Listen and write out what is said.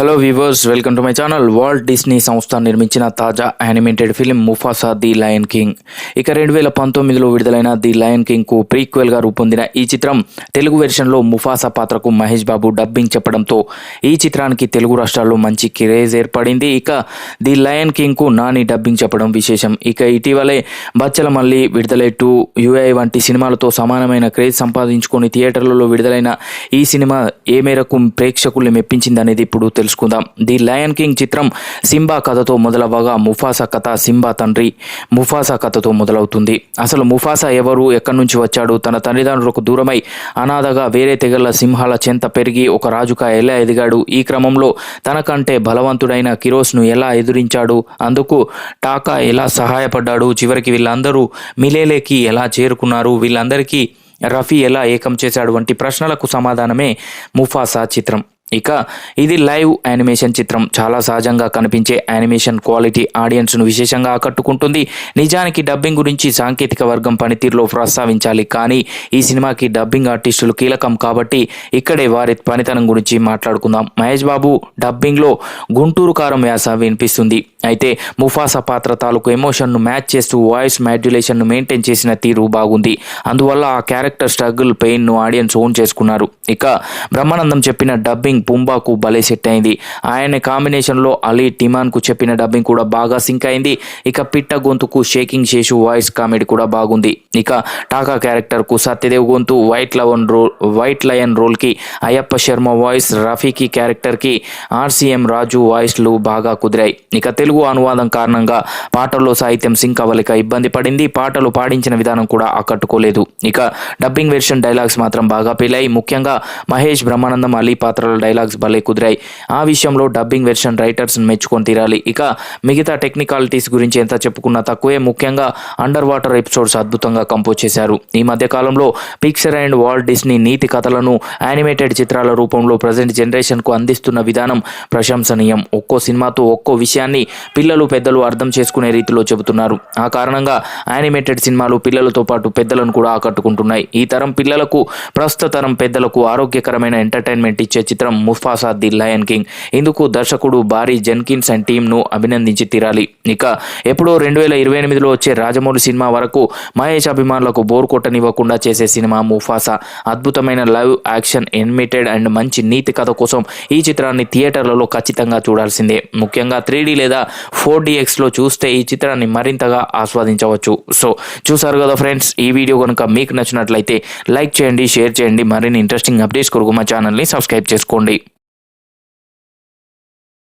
Hello viewers welcome to my channel Walt Disney సంస్థ నిర్మించిన తాజా animated film Mufasa the Lion King ఇక రెండు వేల పంతొమ్మిదిలో విడుదలైన ది లయన్ కింగ్కు ప్రీక్వెల్గా రూపొందిన ఈ చిత్రం తెలుగు వెర్షన్లో ముఫాసా పాత్రకు మహేష్ బాబు డబ్బింగ్ చెప్పడంతో ఈ చిత్రానికి తెలుగు రాష్ట్రాల్లో మంచి క్రేజ్ ఏర్పడింది. ఇక ది లయన్ కింగ్కు నాని డబ్బింగ్ చెప్పడం విశేషం. ఇక ఇటీవలే బచ్చల మల్లి విడుదలై టూ యుఐ వంటి సినిమాలతో సమానమైన క్రేజ్ సంపాదించుకొని థియేటర్లలో విడుదలైన ఈ సినిమా ఏ మేరకు ప్రేక్షకుల్ని మెప్పించిందనేది ఇప్పుడు తెలుసుకుందాం. ది లయన్ కింగ్ చిత్రం సింబా కథతో మొదలవ్వగా ముఫాసా కథ సింబా తండ్రి ముఫాసా కథతో మొదలవుతుంది. అసలు ముఫాసా ఎవరు? ఎక్కడి నుంచి వచ్చాడు? తన తల్లిదండ్రులకు దూరమై అనాథగా వేరే తెగల సింహాల చెంత పెరిగి ఒక రాజుగా ఎలా ఎదిగాడు? ఈ క్రమంలో తనకంటే బలవంతుడైన కిరోస్ను ఎలా ఎదురించాడు? అందుకు టాకా ఎలా సహాయపడ్డాడు? చివరికి వీళ్ళందరూ మిలేలేకి ఎలా చేరుకున్నారు? వీళ్ళందరికీ రఫీ ఎలా ఏకం చేశాడు? వంటి ప్రశ్నలకు సమాధానమే ముఫాసా చిత్రం. ఇక ఇది లైవ్ యానిమేషన్ చిత్రం. చాలా సహజంగా కనిపించే యానిమేషన్ క్వాలిటీ ఆడియన్స్ను విశేషంగా ఆకట్టుకుంటుంది. నిజానికి డబ్బింగ్ గురించి సాంకేతిక వర్గం పనితీరులో ప్రస్తావించాలి. కానీ ఈ సినిమాకి డబ్బింగ్ ఆర్టిస్టులు కీలకం కాబట్టి ఇక్కడే వారి పనితనం గురించి మాట్లాడుకుందాం. మహేష్ బాబు డబ్బింగ్లో గుంటూరు కారం వ్యాస వినిపిస్తుంది. అయితే ముఫాసా పాత్ర తాలూకు ఎమోషన్ను మ్యాచ్ చేస్తూ వాయిస్ మాడ్యులేషన్ను మెయింటైన్ చేసిన తీరు బాగుంది. అందువల్ల ఆ క్యారెక్టర్ స్ట్రగుల్ పెయిన్ను ఆడియన్స్ ఓన్ చేసుకున్నారు. ఇక బ్రహ్మానందం చెప్పిన డబ్బింగ్ పుంబాకు భలే సెట్ అయింది. ఆయన కాంబినేషన్లో అలీ టిమాన్కు చెప్పిన డబ్బింగ్ కూడా బాగా సింక్ అయింది. ఇక పిట్ట గొంతుకు షేకింగ్ చేసు వాయిస్ కామెడీ కూడా బాగుంది. ఇక టాకా క్యారెక్టర్కు సత్యదేవ్ గొంతు white lion role white lion రోల్కి అయ్యప్ప శర్మ వాయిస్ రఫీకి క్యారెక్టర్కి ఆర్సీఎం రాజు వాయిస్లు బాగా కుదిరాయి. ఇక తెలుగు అనువాదం కారణంగా పాటల్లో సాహిత్యం సింక్ అవ్వలేక ఇబ్బంది పడింది. పాటలు పాడించిన విధానం కూడా ఆకట్టుకోలేదు. ఇక డబ్బింగ్ వెర్షన్ డైలాగ్స్ మాత్రం బాగా పేలాయి ముఖ్యంగా మహేష్ బ్రహ్మానందం అలీ పాత్రల డైలాగ్స్ భలే కుదిరాయి. ఆ విషయంలో డబ్బింగ్ వెర్షన్ రైటర్స్ని మెచ్చుకొని తీరాలి. ఇక మిగతా టెక్నికాలిటీస్ గురించి ఎంత చెప్పుకున్నా తక్కువే. ముఖ్యంగా అండర్ వాటర్ ఎపిసోడ్స్ అద్భుతంగా కంపోజ్ చేశారు. ఈ మధ్య కాలంలో పిక్చర్ అండ్ వాల్ట్ డిస్నీ నీతి కథలను యానిమేటెడ్ చిత్రాల రూపంలో ప్రజెంట్ జనరేషన్కు అందిస్తున్న విధానం ప్రశంసనీయం. ఒక్కో సినిమాతో ఒక్కో విషయాన్ని పిల్లలు పెద్దలు అర్థం చేసుకునే రీతిలో చెబుతున్నారు. ఆ కారణంగా యానిమేటెడ్ సినిమాలు పిల్లలతో పాటు పెద్దలను కూడా ఆకట్టుకుంటున్నాయి. ఈ తరం పిల్లలకు ప్రస్తుత తరం పెద్దలకు ఆరోగ్యకరమైన ఎంటర్టైన్మెంట్ ఇచ్చే చిత్రం ముఫాసా ది లయన్ కింగ్. ఇందుకు దర్శకుడు బారీ జెన్కిన్స్ అండ్ టీంను అభినందించి తీరాలి. ఇక ఎప్పుడో రెండు వేల ఇరవై ఎనిమిదిలో వచ్చే రాజమౌళి సినిమా వరకు మహేష్ అభిమానులకు బోర్ కొట్టనివ్వకుండా చేసే సినిమా ముఫాసా. అద్భుతమైన లైవ్ యాక్షన్ ఎనిమేటెడ్ అండ్ మంచి నీతి కథ కోసం ఈ చిత్రాన్ని థియేటర్లలో ఖచ్చితంగా చూడాల్సిందే. ముఖ్యంగా త్రీ లేదా ఫోర్ డిఎక్స్లో చూస్తే ఈ చిత్రాన్ని మరింతగా ఆస్వాదించవచ్చు. సో చూసారు కదా ఫ్రెండ్స్ ఈ వీడియో కనుక మీకు నచ్చినట్లయితే లైక్ చేయండి షేర్ చేయండి మరిన్ని ఇంట్రెస్టింగ్ అప్డేట్స్ కొరకు మా ఛానల్ని సబ్స్క్రైబ్ చేసుకోండి.